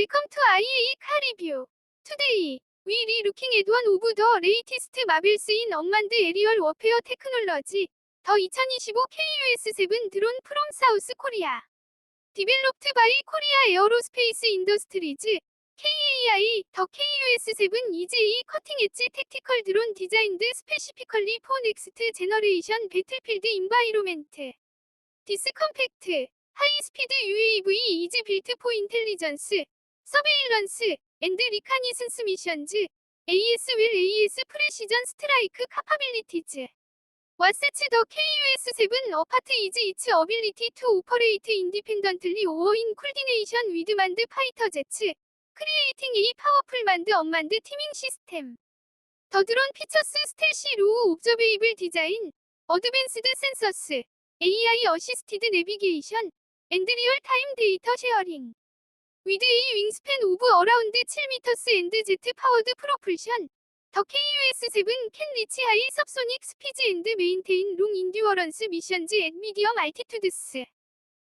Welcome to IAE 카리뷰. Today, we are looking at one of the latest marvels in unmanned aerial warfare technology, the 2025 KUS-7 drone from South Korea. Developed by Korea Aerospace Industries, KAI, the KUS-7 is a cutting-edge tactical drone designed specifically for next-generation battlefield environment. This compact, high-speed UAV is built for intelligence, 서베일런스 앤드 리카니슨스 미션즈 AS 윌 AS 프레시전 스트라이크 카파빌리티즈. 와세츠 더 KUS 7 어파트 이즈 이츠 어빌리티 투 오퍼레이트 인디펜던틀리 오어 인 쿨디네이션 위드 만드 파이터 제츠 크리에이팅 이 파워풀 만드 엄만드 티밍 시스템. 더드론 피처스 스텔시 로우 옵저베이블 디자인 어드밴스드 센서스 AI 어시스티드 내비게이션 앤드 리얼타임 데이터 쉐어링. 위드의 윙스팬 오브 어라운드 7m 앤드 제트 파워드 프로풀션. 더 KUS7 캔 리치 하이 섭소닉 스피즈 앤드 메인테인 롱 인듀어런스 미션즈 앤 미디엄 알티투드스.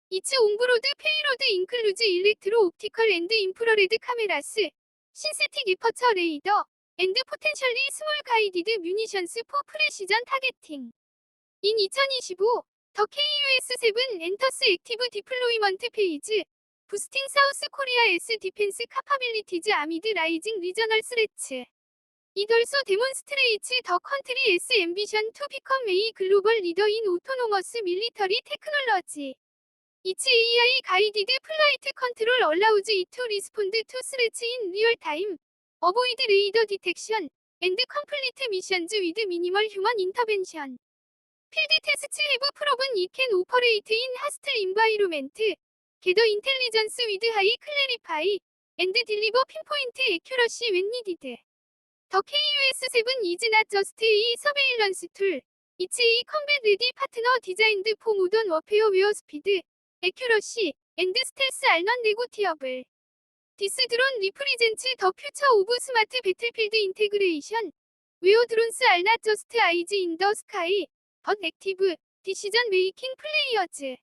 이츠 옹브로드 페이로드 인클루즈 일렉트로 옵티컬 앤드 인프라레드 카메라스. 신세틱 이퍼처 레이더 앤드 포텐셜리 스몰 가이디드 뮤니션스 포 프레시전 타겟팅. 인 2025 더 KUS7 엔터스 액티브 디플로이먼트 페이지. 부스팅 사우스 코리아 S 디펜스 카파빌리티즈 아미드 라이징 리저널 스레츠. 이돌소 데몬스트레이츠 더 컨트리 S 앰비션 투 비컴 메이 글로벌 리더인 오토노머스 밀리터리 테크놀러지. 이츠 AI 가이디드 플라이트 컨트롤 얼라우즈 이투 리스폰드 투 스레츠 인 리얼 타임 어보이드 레이더 디텍션 앤드 컴플리트 미션즈 위드 미니멀 휴먼 인터벤션. 필드 테스트 해브 프로븐 이캔 오퍼레이트 인 하스트 인바이로멘트 겟더 인텔리전스 위드 하이 클래리파이 앤드 딜리버 핀포인트 에큐러시 웬 니디드 더 KUS7 이즈 나 저스트 이 서베일런스 툴. 이츠 이 컴뱃 레디 파트너 디자인드 포 모던 워페어 웨어 스피드 에큐러시 앤드 스텔스 알런 네고티어블. 디스 드론 리프리젠츠 더 퓨처 오브 스마트 배틀필드 인테그레이션. 웨어 드론스 알나 저스트 아이즈 인 더 스카이 버 액티브 디시전 메이킹 플레이어즈.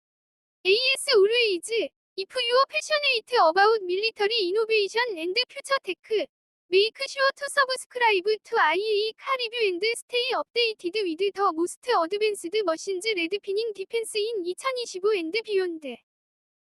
AS 올웨이즈 If your passionate about military innovation and future tech, make sure to subscribe to IAE Car Review and stay updated with the most advanced machines red pinning defense in 2025 and beyond.